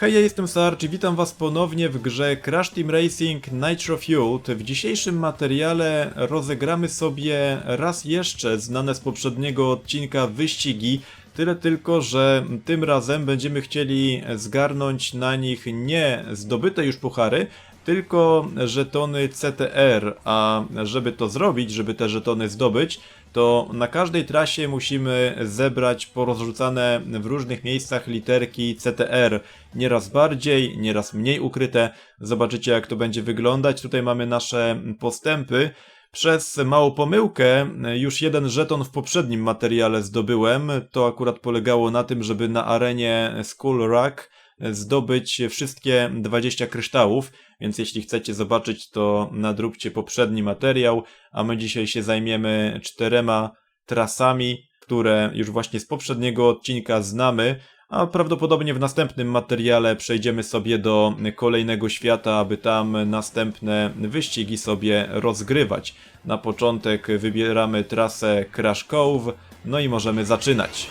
Hej, ja jestem Sarge i witam was ponownie w grze Crash Team Racing Nitro Fueled. W dzisiejszym materiale rozegramy sobie raz jeszcze znane z poprzedniego odcinka wyścigi. Tyle tylko, że tym razem będziemy chcieli zgarnąć na nich nie zdobyte już puchary, tylko żetony CTR, a żeby to zrobić, żeby te żetony zdobyć, to na każdej trasie musimy zebrać porozrzucane w różnych miejscach literki CTR. Nieraz bardziej, nieraz mniej ukryte. Zobaczycie jak to będzie wyglądać. Tutaj mamy nasze postępy. Przez małą pomyłkę już jeden żeton w poprzednim materiale zdobyłem. To akurat polegało na tym, żeby na arenie Skull Rock zdobyć wszystkie 20 kryształów, więc jeśli chcecie zobaczyć, to nadróbcie poprzedni materiał, a my dzisiaj się zajmiemy czterema trasami, które już właśnie z poprzedniego odcinka znamy, a prawdopodobnie w następnym materiale przejdziemy sobie do kolejnego świata, aby tam następne wyścigi sobie rozgrywać. Na początek wybieramy trasę Crash Cove, no i możemy zaczynać.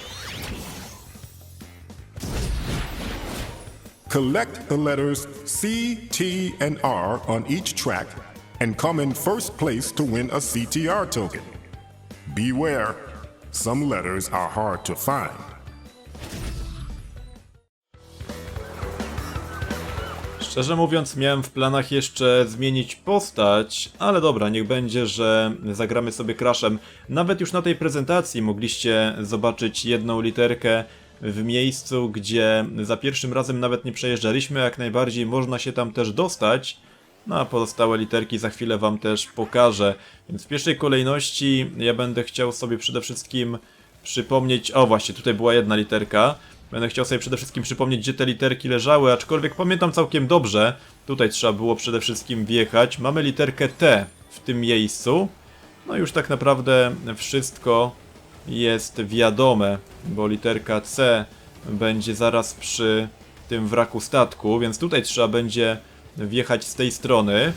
Collect the letters C, T, and R on each track and come in first place to win a CTR token. Beware, some letters are hard to find. Szczerze mówiąc, miałem w planach jeszcze zmienić postać, ale dobra, niech będzie, że zagramy sobie Crashem. Nawet już na tej prezentacji mogliście zobaczyć jedną literkę w miejscu, gdzie za pierwszym razem nawet nie przejeżdżaliśmy, jak najbardziej można się tam też dostać. No a pozostałe literki za chwilę wam też pokażę. Więc w pierwszej kolejności ja będę chciał sobie przede wszystkim przypomnieć... O właśnie, tutaj była jedna literka. Będę chciał sobie przede wszystkim przypomnieć, gdzie te literki leżały, aczkolwiek pamiętam całkiem dobrze. Tutaj trzeba było przede wszystkim wjechać. Mamy literkę T w tym miejscu. No już tak naprawdę wszystko jest wiadome, bo literka C będzie zaraz przy tym wraku statku, więc tutaj trzeba będzie wjechać z tej strony.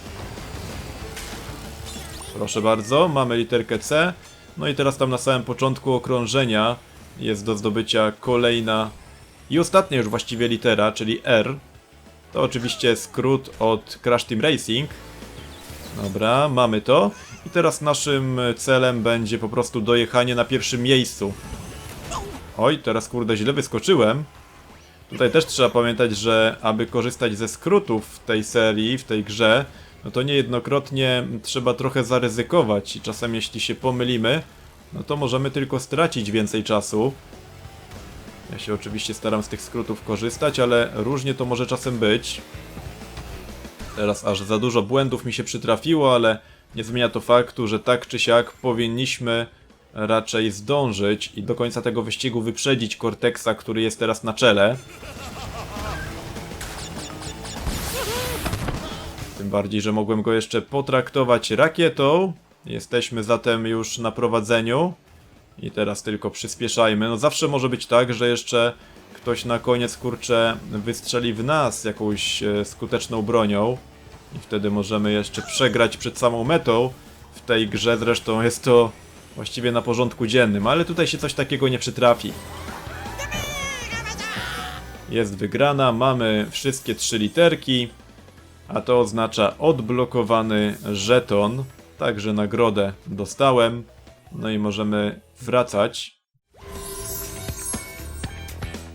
Proszę bardzo, mamy literkę C. No i teraz tam na samym początku okrążenia jest do zdobycia kolejna i ostatnia już właściwie litera, czyli R. To oczywiście skrót od Crash Team Racing. Dobra, mamy to. I teraz naszym celem będzie po prostu dojechanie na pierwszym miejscu. Oj, teraz kurde źle wyskoczyłem. Tutaj też trzeba pamiętać, że aby korzystać ze skrótów w tej serii, w tej grze, no to niejednokrotnie trzeba trochę zaryzykować i czasem jeśli się pomylimy, no to możemy tylko stracić więcej czasu. Ja się oczywiście staram z tych skrótów korzystać, ale różnie to może czasem być. Teraz aż za dużo błędów mi się przytrafiło, ale nie zmienia to faktu, że tak czy siak powinniśmy raczej zdążyć i do końca tego wyścigu wyprzedzić Cortexa, który jest teraz na czele. Tym bardziej, że mogłem go jeszcze potraktować rakietą. Jesteśmy zatem już na prowadzeniu. I teraz tylko przyspieszajmy. No zawsze może być tak, że jeszcze ktoś na koniec, kurczę, wystrzeli w nas jakąś e, skuteczną bronią. I wtedy możemy jeszcze przegrać przed samą metą. W tej grze zresztą jest to właściwie na porządku dziennym, ale tutaj się coś takiego nie przytrafi. Jest wygrana, mamy wszystkie trzy literki, a to oznacza odblokowany żeton. Także nagrodę dostałem. No i możemy wracać.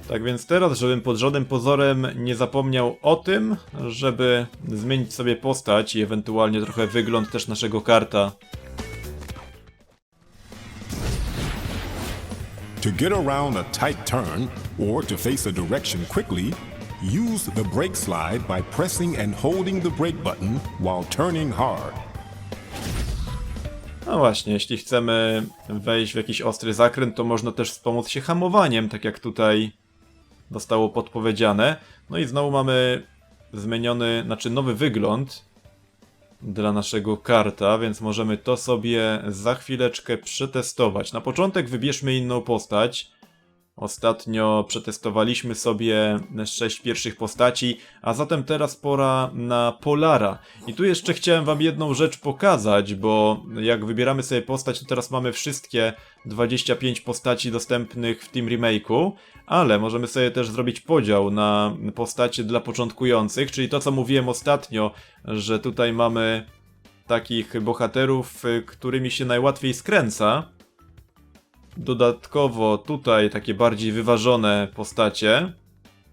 Tak więc teraz, żebym pod żadnym pozorem nie zapomniał o tym, żeby zmienić sobie postać i ewentualnie trochę wygląd też naszego karta. To get around a tight turn or to face a direction quickly, use the brake slide by pressing and holding the brake button while turning hard. No właśnie, jeśli chcemy wejść w jakiś ostry zakręt, to można też wspomóc się hamowaniem, tak jak tutaj zostało podpowiedziane. No i znowu mamy zmieniony, znaczy nowy wygląd dla naszego karta, więc możemy to sobie za chwileczkę przetestować. Na początek wybierzmy inną postać. Ostatnio przetestowaliśmy sobie sześć pierwszych postaci, a zatem teraz pora na Polara. I tu jeszcze chciałem wam jedną rzecz pokazać, bo jak wybieramy sobie postać, to teraz mamy wszystkie 25 postaci dostępnych w tym remake'u, ale możemy sobie też zrobić podział na postacie dla początkujących, czyli to co mówiłem ostatnio, że tutaj mamy takich bohaterów, którymi się najłatwiej skręca. Dodatkowo tutaj takie bardziej wyważone postacie,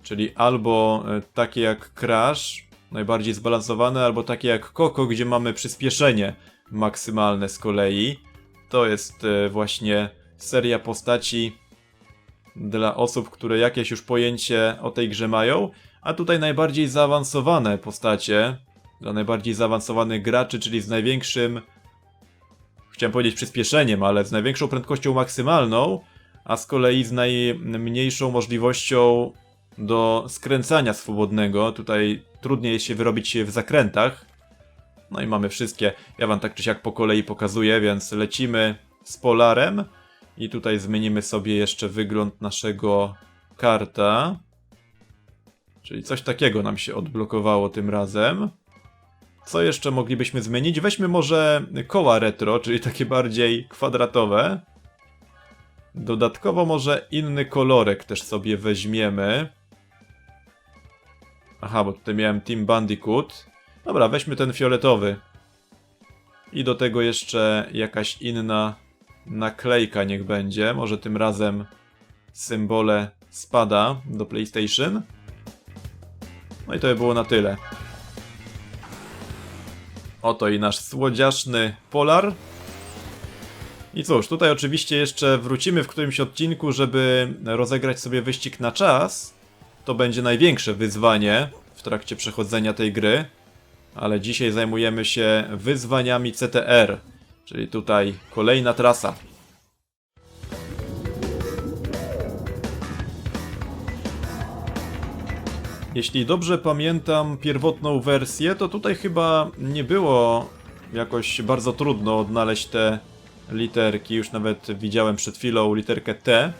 czyli albo e, takie jak Crash, najbardziej zbalansowane, albo takie jak Coco, gdzie mamy przyspieszenie maksymalne z kolei. To jest e, właśnie seria postaci dla osób, które jakieś już pojęcie o tej grze mają, a tutaj najbardziej zaawansowane postacie dla najbardziej zaawansowanych graczy, czyli z największym chciałem powiedzieć przyspieszeniem, ale z największą prędkością maksymalną, a z kolei z najmniejszą możliwością do skręcania swobodnego. Tutaj trudniej się wyrobić w zakrętach. No i mamy wszystkie. Ja wam tak czy siak po kolei pokazuję, więc lecimy z Polarem. I tutaj zmienimy sobie jeszcze wygląd naszego karta. Czyli coś takiego nam się odblokowało tym razem. Co jeszcze moglibyśmy zmienić? Weźmy może koła retro, czyli takie bardziej kwadratowe. Dodatkowo może inny kolorek też sobie weźmiemy. Aha, bo tutaj miałem Team Bandicoot. Dobra, weźmy ten fioletowy. I do tego jeszcze jakaś inna naklejka niech będzie. Może tym razem symbole spada do PlayStation. No i to by było na tyle. Oto i nasz słodziaszny Polar. I cóż, tutaj oczywiście jeszcze wrócimy w którymś odcinku, żeby rozegrać sobie wyścig na czas. To będzie największe wyzwanie w trakcie przechodzenia tej gry. Ale dzisiaj zajmujemy się wyzwaniami CTR, czyli tutaj kolejna trasa. Jeśli dobrze pamiętam pierwotną wersję, to tutaj chyba nie było jakoś bardzo trudno odnaleźć te literki. Już nawet widziałem przed chwilą literkę T.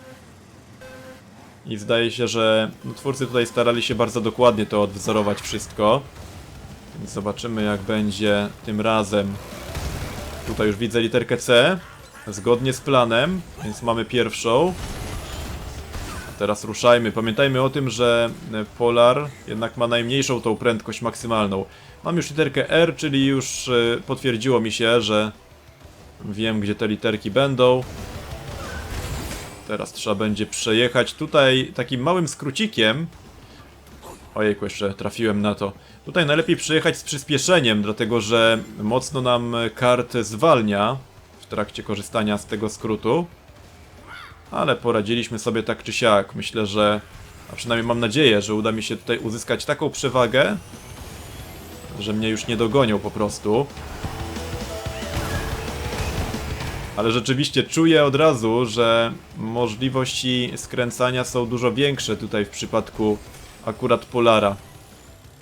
I zdaje się, że twórcy tutaj starali się bardzo dokładnie to odwzorować wszystko. Więc zobaczymy jak będzie tym razem. Tutaj już widzę literkę C. Zgodnie z planem, więc mamy pierwszą. Teraz ruszajmy. Pamiętajmy o tym, że e, Polar jednak ma najmniejszą tą prędkość maksymalną. Mam już literkę R, czyli już e, potwierdziło mi się, że wiem, gdzie te literki będą. Teraz trzeba będzie przejechać tutaj takim małym skrócikiem. Ojejku, jeszcze trafiłem na to. Tutaj najlepiej przejechać z przyspieszeniem, dlatego że mocno nam kart zwalnia w trakcie korzystania z tego skrótu. Ale poradziliśmy sobie tak czy siak. Myślę, że, a przynajmniej mam nadzieję, że uda mi się tutaj uzyskać taką przewagę, że mnie już nie dogonią po prostu. Ale rzeczywiście czuję od razu, że możliwości skręcania są dużo większe tutaj w przypadku akurat Polara.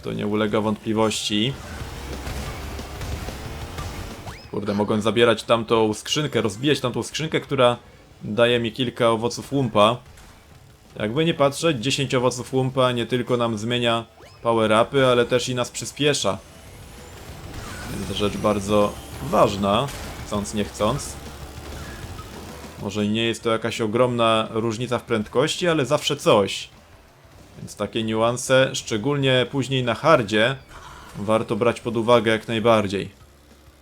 To nie ulega wątpliwości. Kurde, mogłem zabierać tamtą skrzynkę, rozbijać tamtą skrzynkę, która daje mi kilka owoców łumpa. Jakby nie patrzeć, 10 owoców łumpa nie tylko nam zmienia power-upy, ale też i nas przyspiesza. Więc rzecz bardzo ważna, chcąc nie chcąc. Może nie jest to jakaś ogromna różnica w prędkości, ale zawsze coś. Więc takie niuanse, szczególnie później na hardzie, warto brać pod uwagę jak najbardziej.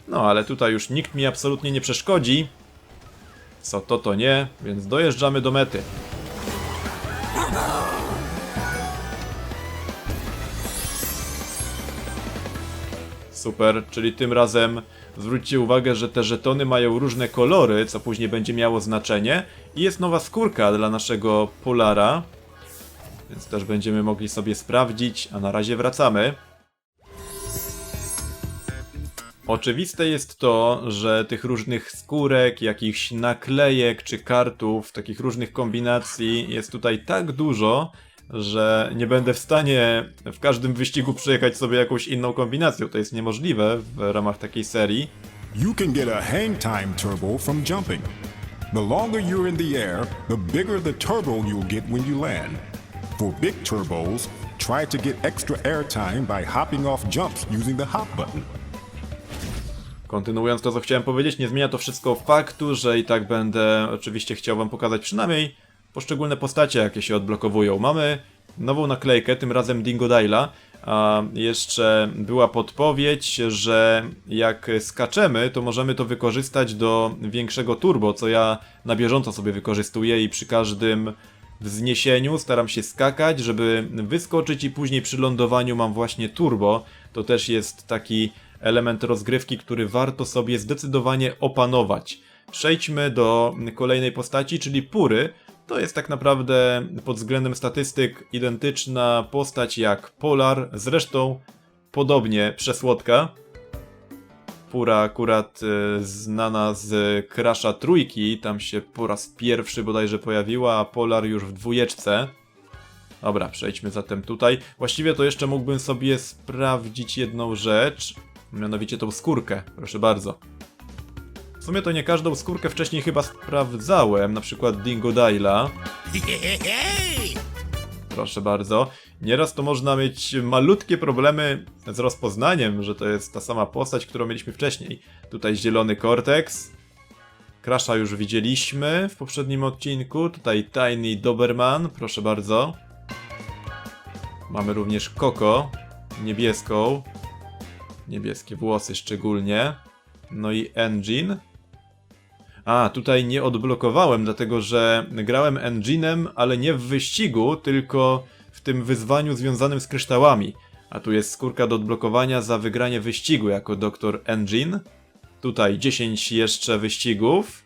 No ale tutaj już nikt mi absolutnie nie przeszkodzi. Co to, to nie, więc dojeżdżamy do mety. Super, czyli tym razem zwróćcie uwagę, że te żetony mają różne kolory, co później będzie miało znaczenie. I jest nowa skórka dla naszego Polara, więc też będziemy mogli sobie sprawdzić, a na razie wracamy. Oczywiste jest to, że tych różnych skórek, jakichś naklejek czy kartów, takich różnych kombinacji jest tutaj tak dużo, że nie będę w stanie w każdym wyścigu przejechać sobie jakąś inną kombinacją. To jest niemożliwe w ramach takiej serii. You can get a hang time turbo from jumping. The longer you're in the air, the bigger the turbo you'll get when you land. For big turbos, try to get extra airtime by hopping off jumps using the hop button. Kontynuując to, co chciałem powiedzieć, nie zmienia to wszystko faktu, że i tak będę oczywiście chciał wam pokazać przynajmniej poszczególne postacie, jakie się odblokowują. Mamy nową naklejkę, tym razem Dingodaila, a jeszcze była podpowiedź, że jak skaczemy, to możemy to wykorzystać do większego turbo, co ja na bieżąco sobie wykorzystuję i przy każdym wzniesieniu staram się skakać, żeby wyskoczyć i później przy lądowaniu mam właśnie turbo. To też jest taki element rozgrywki, który warto sobie zdecydowanie opanować. Przejdźmy do kolejnej postaci, czyli Pury. To jest tak naprawdę pod względem statystyk identyczna postać jak Polar, zresztą podobnie przesłodka. Pura akurat e, znana z Crasha trójki, tam się po raz pierwszy bodajże pojawiła, a Polar już w dwójeczce. Dobra, przejdźmy zatem tutaj. Właściwie to jeszcze mógłbym sobie sprawdzić jedną rzecz, mianowicie tą skórkę, proszę bardzo. W sumie to nie każdą skórkę wcześniej chyba sprawdzałem, na przykład Dingodaila. Proszę bardzo. Nieraz to można mieć malutkie problemy z rozpoznaniem, że to jest ta sama postać, którą mieliśmy wcześniej. Tutaj zielony Cortex. Crasha już widzieliśmy w poprzednim odcinku. Tutaj Tiny Doberman, proszę bardzo. Mamy również Koko, niebieską. Niebieskie włosy szczególnie. No i Engine. A, tutaj nie odblokowałem, dlatego że grałem Engine'em, ale nie w wyścigu, tylko w tym wyzwaniu związanym z kryształami. A tu jest skórka do odblokowania za wygranie wyścigu jako Dr. Engine. Tutaj 10 jeszcze wyścigów.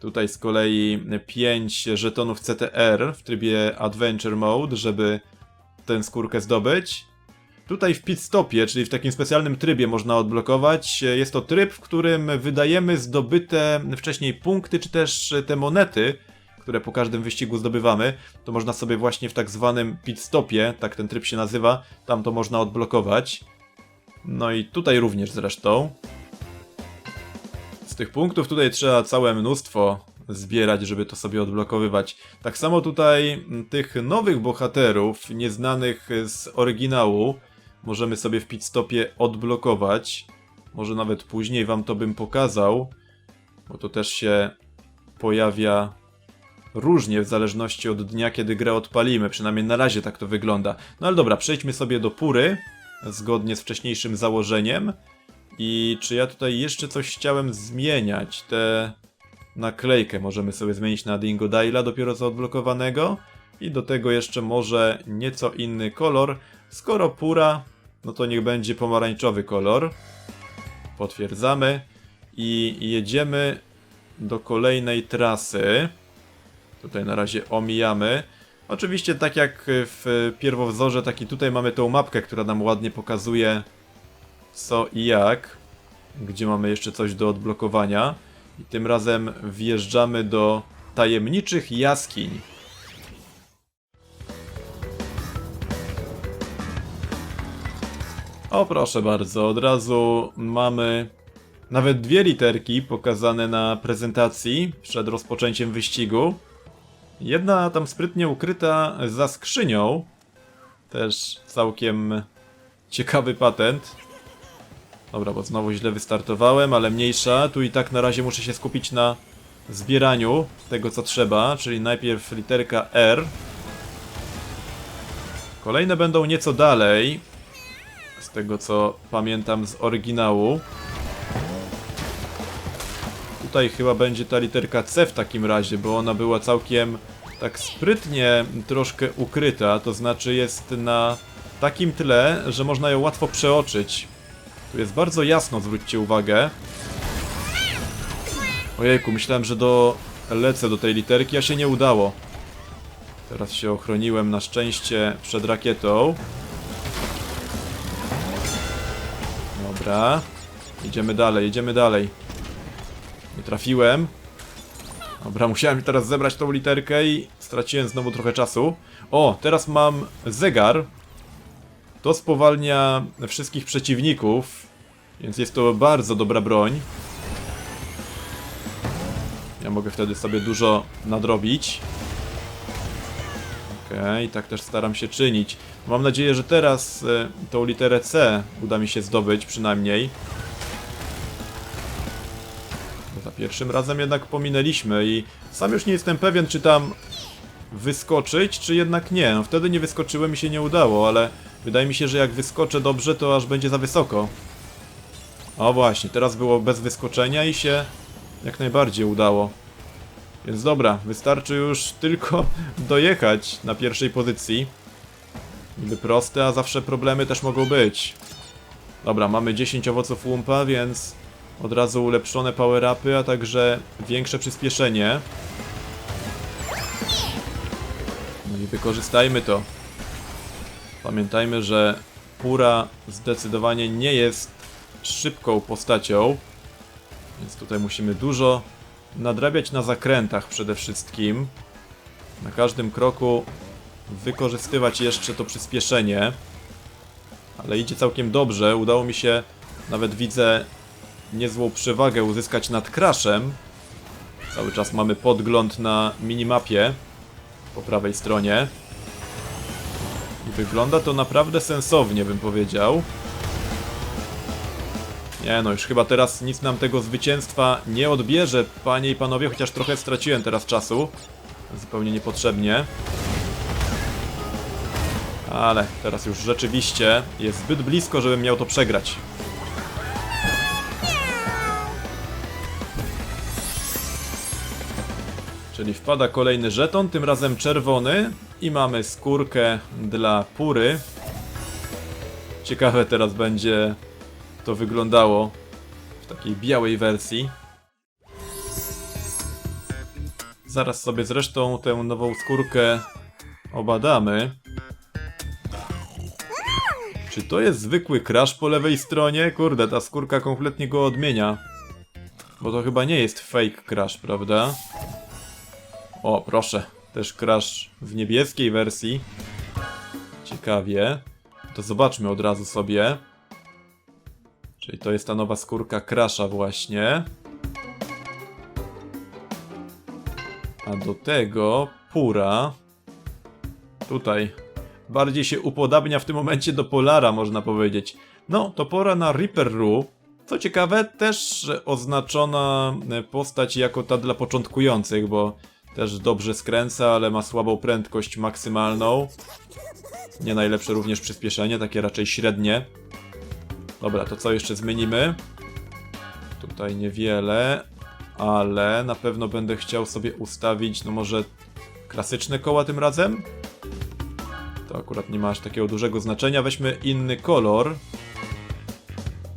Tutaj z kolei 5 żetonów CTR w trybie Adventure Mode, żeby tę skórkę zdobyć. Tutaj w pit stopie, czyli w takim specjalnym trybie można odblokować. Jest to tryb, w którym wydajemy zdobyte wcześniej punkty, czy też te monety, które po każdym wyścigu zdobywamy. To można sobie właśnie w tak zwanym pit stopie, tak ten tryb się nazywa, tam to można odblokować. No i tutaj również zresztą. Z tych punktów tutaj trzeba całe mnóstwo zbierać, żeby to sobie odblokowywać. Tak samo tutaj tych nowych bohaterów, nieznanych z oryginału, możemy sobie w pitstopie odblokować. Może nawet później wam to bym pokazał, bo to też się pojawia różnie w zależności od dnia, kiedy grę odpalimy. Przynajmniej na razie tak to wygląda. No ale dobra, przejdźmy sobie do Pury, zgodnie z wcześniejszym założeniem. I czy ja tutaj jeszcze coś chciałem zmieniać? Te naklejkę możemy sobie zmienić na Dingo Daila, dopiero co odblokowanego. I do tego jeszcze może nieco inny kolor. Skoro pura, no to niech będzie pomarańczowy kolor. Potwierdzamy. I jedziemy do kolejnej trasy. Tutaj na razie omijamy. Oczywiście tak jak w pierwowzorze, tak i tutaj mamy tą mapkę, która nam ładnie pokazuje co i jak. Gdzie mamy jeszcze coś do odblokowania. I tym razem wjeżdżamy do tajemniczych jaskiń. O proszę bardzo, od razu mamy nawet dwie literki pokazane na prezentacji przed rozpoczęciem wyścigu. Jedna tam sprytnie ukryta za skrzynią. Też całkiem ciekawy patent. Dobra, bo znowu źle wystartowałem, ale mniejsza. Tu i tak na razie muszę się skupić na zbieraniu tego co trzeba, czyli najpierw literka R. Kolejne będą nieco dalej. Z tego co pamiętam z oryginału. Tutaj chyba będzie ta literka C w takim razie, bo ona była całkiem tak sprytnie troszkę ukryta, to znaczy jest na takim tle, że można ją łatwo przeoczyć. Tu jest bardzo jasno, zwróćcie uwagę. Ojejku, myślałem, że do... lecę do tej literki, a się nie udało. Teraz się ochroniłem na szczęście przed rakietą. Dobra. Idziemy dalej, jedziemy dalej. Nie trafiłem. Dobra, musiałem teraz zebrać tą literkę i straciłem znowu trochę czasu. O, teraz mam zegar. To spowalnia wszystkich przeciwników, więc jest to bardzo dobra broń. Ja mogę wtedy sobie dużo nadrobić. Okej, tak też staram się czynić. Mam nadzieję, że teraz e, tą literę C uda mi się zdobyć przynajmniej. Bo za pierwszym razem jednak pominęliśmy i sam już nie jestem pewien, czy tam wyskoczyć, czy jednak nie. No wtedy nie wyskoczyłem i się nie udało, ale wydaje mi się, że jak wyskoczę dobrze, to aż będzie za wysoko. O właśnie, teraz było bez wyskoczenia i się jak najbardziej udało. Więc dobra, wystarczy już tylko dojechać na pierwszej pozycji. Niby proste, a zawsze problemy też mogą być. Dobra, mamy 10 owoców łumpa, więc od razu ulepszone power-upy, a także większe przyspieszenie. No i wykorzystajmy to. Pamiętajmy, że Pura zdecydowanie nie jest szybką postacią. Więc tutaj musimy dużo nadrabiać na zakrętach przede wszystkim. Na każdym kroku wykorzystywać jeszcze to przyspieszenie. Ale idzie całkiem dobrze. Udało mi się, nawet widzę, niezłą przewagę uzyskać nad Crashem. Cały czas mamy podgląd na minimapie po prawej stronie. I wygląda to naprawdę sensownie, bym powiedział. Nie no, już chyba teraz nic nam tego zwycięstwa nie odbierze, panie i panowie, chociaż trochę straciłem teraz czasu. Zupełnie niepotrzebnie. Ale teraz już rzeczywiście jest zbyt blisko, żebym miał to przegrać. Czyli wpada kolejny żeton, tym razem czerwony i mamy skórkę dla pury. Ciekawe teraz będzie to wyglądało w takiej białej wersji. Zaraz sobie zresztą tę nową skórkę obadamy. Czy to jest zwykły crash po lewej stronie? Kurde, ta skórka kompletnie go odmienia. Bo to chyba nie jest fake crash, prawda? O, proszę. Też crash w niebieskiej wersji. Ciekawie. To zobaczmy od razu sobie. Czyli to jest ta nowa skórka Crasha właśnie. A do tego Pura. Tutaj bardziej się upodabnia w tym momencie do Polara, można powiedzieć. No, to pora na Reaper Ru. Co ciekawe, też oznaczona postać jako ta dla początkujących, bo też dobrze skręca, ale ma słabą prędkość maksymalną. Nie najlepsze również przyspieszenie, takie raczej średnie. Dobra, to co jeszcze zmienimy? Tutaj niewiele, ale na pewno będę chciał sobie ustawić, no może klasyczne koła tym razem? To akurat nie ma aż takiego dużego znaczenia. Weźmy inny kolor.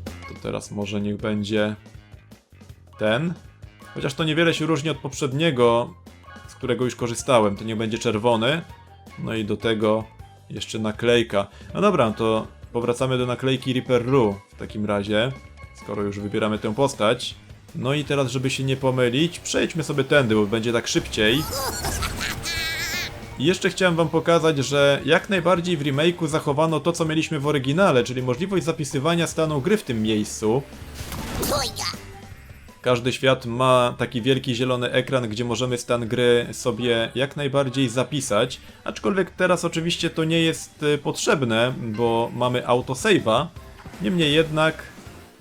To teraz może niech będzie ten. Chociaż to niewiele się różni od poprzedniego, z którego już korzystałem. To niech będzie czerwony. No i do tego jeszcze naklejka. No dobra, to powracamy do naklejki Reaper Ru w takim razie, skoro już wybieramy tę postać. No i teraz, żeby się nie pomylić, przejdźmy sobie tędy, bo będzie tak szybciej. I jeszcze chciałem wam pokazać, że jak najbardziej w remake'u zachowano to, co mieliśmy w oryginale, czyli możliwość zapisywania stanu gry w tym miejscu. Każdy świat ma taki wielki zielony ekran, gdzie możemy stan gry sobie jak najbardziej zapisać. Aczkolwiek teraz oczywiście to nie jest y, potrzebne, bo mamy autosave'a. Niemniej jednak,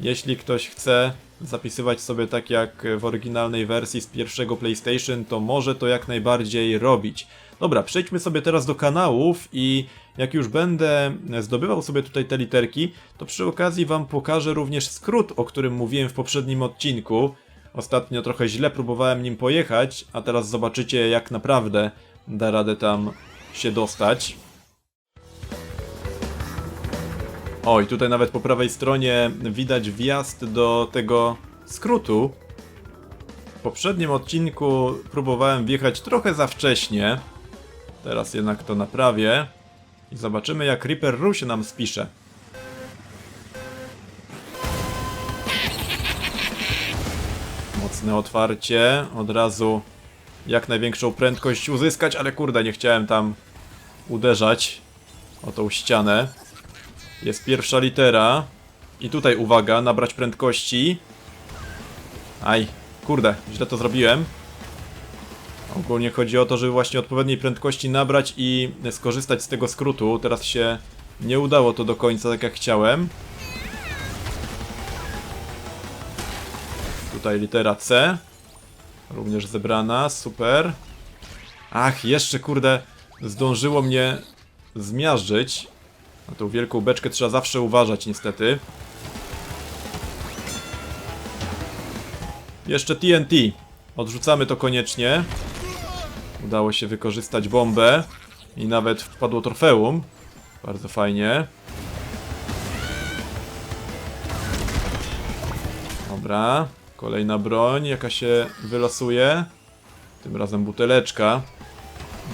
jeśli ktoś chce zapisywać sobie tak jak w oryginalnej wersji z pierwszego PlayStation, to może to jak najbardziej robić. Dobra, przejdźmy sobie teraz do kanałów i jak już będę zdobywał sobie tutaj te literki, to przy okazji wam pokażę również skrót, o którym mówiłem w poprzednim odcinku. Ostatnio trochę źle próbowałem nim pojechać, a teraz zobaczycie jak naprawdę da radę tam się dostać. O, i tutaj nawet po prawej stronie widać wjazd do tego skrótu. W poprzednim odcinku próbowałem wjechać trochę za wcześnie. Teraz jednak to naprawię. I zobaczymy jak Reaper Ru się nam spisze. Mocne otwarcie. Od razu jak największą prędkość uzyskać, ale kurde, nie chciałem tam uderzać o tą ścianę. Jest pierwsza litera. I tutaj uwaga, nabrać prędkości. Aj, kurde, źle to zrobiłem. Ogólnie chodzi o to, żeby właśnie odpowiedniej prędkości nabrać i skorzystać z tego skrótu. Teraz się nie udało to do końca tak jak chciałem. Tutaj litera C. Również zebrana, super. Ach, jeszcze kurde, zdążyło mnie zmiażdżyć. Na tą wielką beczkę trzeba zawsze uważać niestety. Jeszcze TNT. Odrzucamy to koniecznie. Udało się wykorzystać bombę. I nawet wpadło trofeum. Bardzo fajnie. Dobra. Kolejna broń, jaka się wylosuje. Tym razem buteleczka.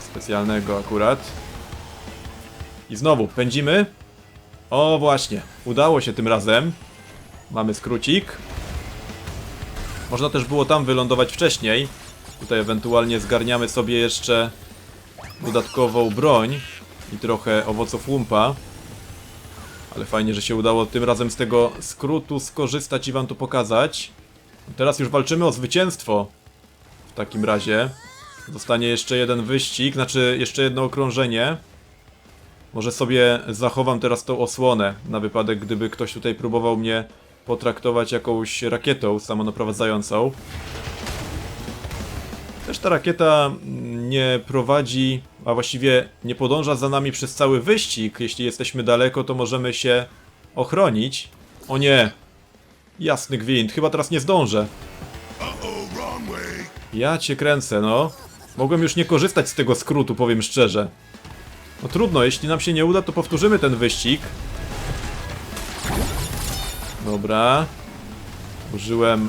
Specjalnego akurat. I znowu, pędzimy. O, właśnie. Udało się tym razem. Mamy skrócik. Można też było tam wylądować wcześniej. Tutaj ewentualnie zgarniamy sobie jeszcze dodatkową broń i trochę owoców łumpa. Ale fajnie, że się udało tym razem z tego skrótu skorzystać i wam to pokazać. Teraz już walczymy o zwycięstwo. W takim razie. Zostanie jeszcze jeden wyścig, znaczy jeszcze jedno okrążenie. Może sobie zachowam teraz tą osłonę, na wypadek gdyby ktoś tutaj próbował mnie potraktować jakąś rakietą samonaprowadzającą. Też ta rakieta nie prowadzi, a właściwie nie podąża za nami przez cały wyścig. Jeśli jesteśmy daleko, to możemy się ochronić. O nie! Jasny gwint, chyba teraz nie zdążę. Ja cię kręcę, no. Mogłem już nie korzystać z tego skrótu, powiem szczerze. No trudno, jeśli nam się nie uda, to powtórzymy ten wyścig. Dobra. Użyłem,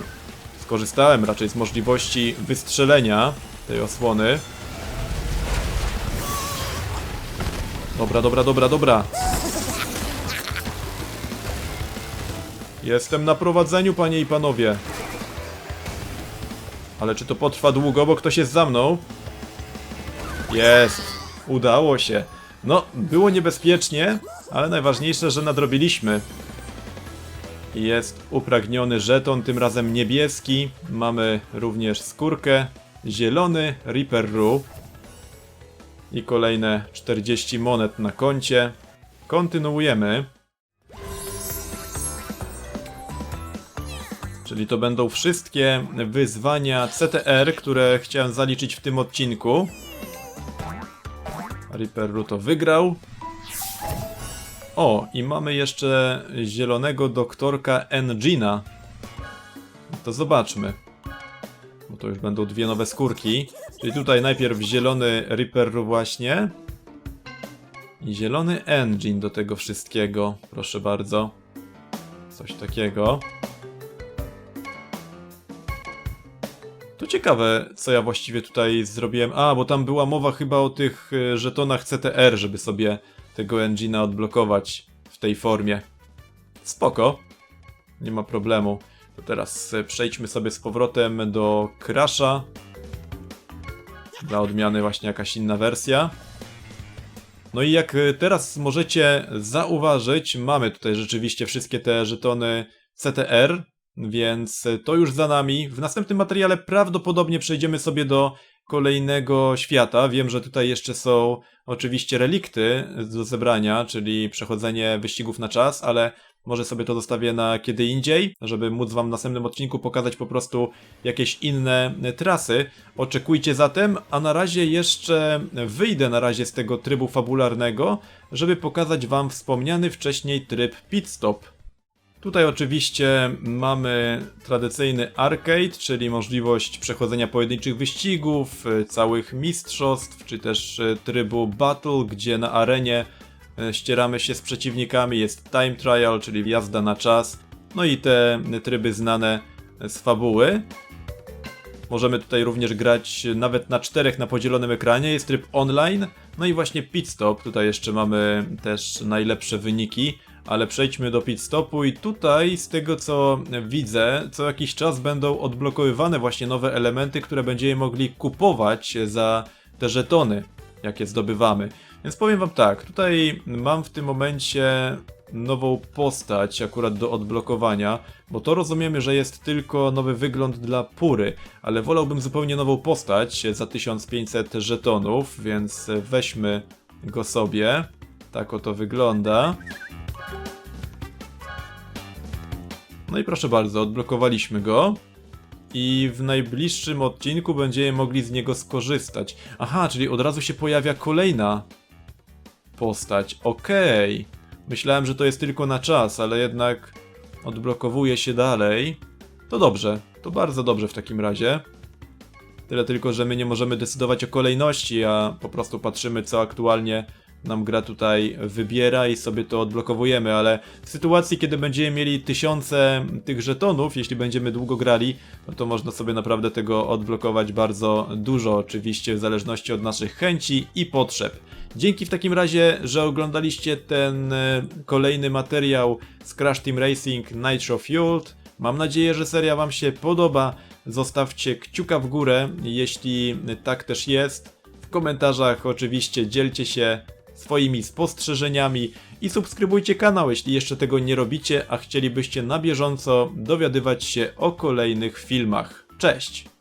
skorzystałem raczej z możliwości wystrzelenia tej osłony. Dobra, dobra, dobra, dobra. Jestem na prowadzeniu, panie i panowie. Ale czy to potrwa długo, bo ktoś jest za mną? Jest. Udało się. No, było niebezpiecznie, ale najważniejsze, że nadrobiliśmy. Jest upragniony żeton, tym razem niebieski. Mamy również skórkę. Zielony Reaper Roo. I kolejne 40 monet na koncie. Kontynuujemy. Czyli to będą wszystkie wyzwania CTR, które chciałem zaliczyć w tym odcinku. Reaper to wygrał. O, i mamy jeszcze zielonego doktorka Engina. To zobaczmy. Bo to już będą dwie nowe skórki. Czyli tutaj najpierw zielony Reaper właśnie. I zielony engine do tego wszystkiego. Proszę bardzo. Coś takiego. Ciekawe, co ja właściwie tutaj zrobiłem. A, bo tam była mowa chyba o tych e, żetonach CTR, żeby sobie tego engine'a odblokować w tej formie. Spoko. Nie ma problemu. To teraz e, przejdźmy sobie z powrotem do Crasha. Dla odmiany właśnie jakaś inna wersja. No i jak e, teraz możecie zauważyć, mamy tutaj rzeczywiście wszystkie te żetony CTR, więc e, to już za nami. W następnym materiale prawdopodobnie przejdziemy sobie do kolejnego świata. Wiem, że tutaj jeszcze są oczywiście relikty do zebrania, czyli przechodzenie wyścigów na czas, ale może sobie to zostawię na kiedy indziej, żeby móc wam w następnym odcinku pokazać po prostu jakieś inne e, trasy. Oczekujcie zatem, a na razie jeszcze wyjdę na razie z tego trybu fabularnego, żeby pokazać wam wspomniany wcześniej tryb pit stop. Tutaj oczywiście mamy tradycyjny arcade, czyli możliwość przechodzenia pojedynczych wyścigów, y, całych mistrzostw, czy też y, trybu battle, gdzie na arenie y, ścieramy się z przeciwnikami, jest time trial, czyli jazda na czas, no i te tryby znane z fabuły. Możemy tutaj również grać nawet na czterech na podzielonym ekranie, jest tryb online, no i właśnie pit stop, tutaj jeszcze mamy też najlepsze wyniki, ale przejdźmy do pit stopu i tutaj z tego co widzę, co jakiś czas będą odblokowywane właśnie nowe elementy, które będziemy mogli kupować za te żetony, jakie zdobywamy. Więc powiem wam tak, tutaj mam w tym momencie nową postać akurat do odblokowania, bo to rozumiemy, że jest tylko nowy wygląd dla Pury, ale wolałbym zupełnie nową postać za 1500 żetonów, więc weźmy go sobie. Tak oto wygląda. No i proszę bardzo, odblokowaliśmy go. I w najbliższym odcinku będziemy mogli z niego skorzystać. Aha, czyli od razu się pojawia kolejna postać. Okej. Myślałem, że to jest tylko na czas, ale jednak odblokowuje się dalej. To dobrze, to bardzo dobrze w takim razie. Tyle tylko, że my nie możemy decydować o kolejności, a po prostu patrzymy, co aktualnie nam gra tutaj wybiera i sobie to odblokowujemy, ale w sytuacji, kiedy będziemy mieli tysiące tych żetonów, jeśli będziemy długo grali, no to można sobie naprawdę tego odblokować bardzo dużo, oczywiście w zależności od naszych chęci i potrzeb. Dzięki w takim razie, że oglądaliście ten e, kolejny materiał z Crash Team Racing Nitro Fueled. Mam nadzieję, że seria Wam się podoba. Zostawcie kciuka w górę, jeśli tak też jest. W komentarzach oczywiście dzielcie się swoimi spostrzeżeniami i subskrybujcie kanał, jeśli jeszcze tego nie robicie, a chcielibyście na bieżąco dowiadywać się o kolejnych filmach. Cześć!